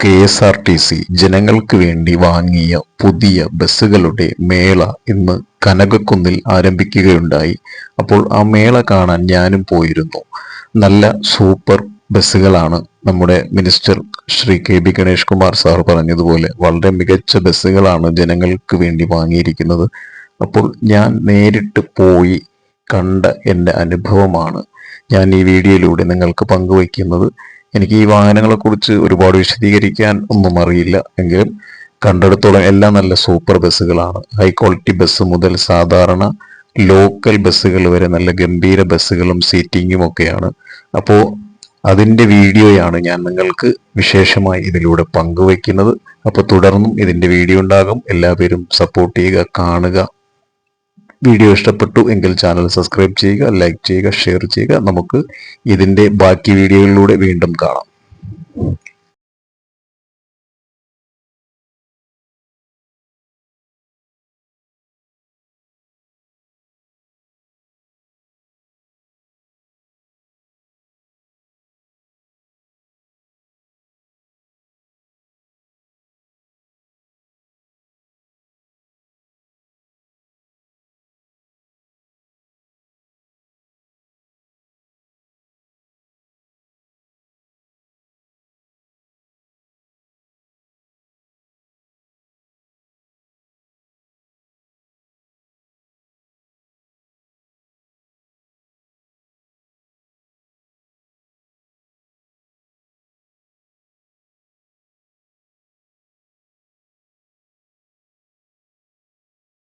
K S R T C ജനങ്ങൾക്ക് വേണ്ടി വാങ്ങിയ പുതിയ ബസ്സുകളുടെ മേള ഇന്ന് കനകക്കുന്നിൽ ആരംഭിക്കുകയുണ്ടായി. അപ്പോൾ ആ മേള കാണാൻ ഞാനും പോയിരുന്നു. നല്ല സൂപ്പർ ബസ്സുകളാണ് നമ്മുടെ minister Shri K B Ganesh Kumar sir പറഞ്ഞതുപോലെ വളരെ മികച്ച ബസ്സുകളാണ് ജനങ്ങൾക്ക് വേണ്ടി വാങ്ങിയിരിക്കുന്നത്. അപ്പോൾ ഞാൻ നേരിട്ട് പോയി കണ്ട എന്റെ അനുഭവമാണ്. ഞാൻ ഈ വീഡിയോയിലൂടെ നിങ്ങൾക്ക് പങ്കുവയ്ക്കുന്നത്. എനിക്ക് ഈ വാഹനങ്ങളെ കുറിച്ച് ഒരുപാട് വിശദീകരിക്കാൻ ഒന്നും അറിയില്ല. എങ്കിലും കണ്ടെടുത്തോളം എല്ലാം നല്ല സൂപ്പർ ബസ്സുകളാണ്. ഹൈ ക്വാളിറ്റി ബസ് മുതൽ സാധാരണ ലോക്കൽ ബസ്സുകൾ വരെ നല്ല ഗംഭീര ബസ്സുകളും സീറ്റിങ്ങും ഒക്കെയാണ്. അപ്പോൾ അതിന്റെ വീഡിയോയാണ് ഞാൻ നിങ്ങൾക്ക് വിശേഷമായി ഇതിലൂടെ പങ്കുവയ്ക്കുന്നത്. അപ്പോൾ തുടർന്നും ഇതിന്റെ വീഡിയോ ഉണ്ടാകും. എല്ലാവരും സപ്പോർട്ട് ചെയ്യുക കാണുക വീഡിയോ ഇഷ്ടപ്പെട്ടു എങ്കിൽ ചാനൽ സബ്സ്ക്രൈബ് ചെയ്യുക ലൈക്ക് ചെയ്യുക ഷെയർ ചെയ്യുക. നമുക്ക് ഇതിന്റെ ബാക്കി വീഡിയോകളിലൂടെ വീണ്ടും കാണാം.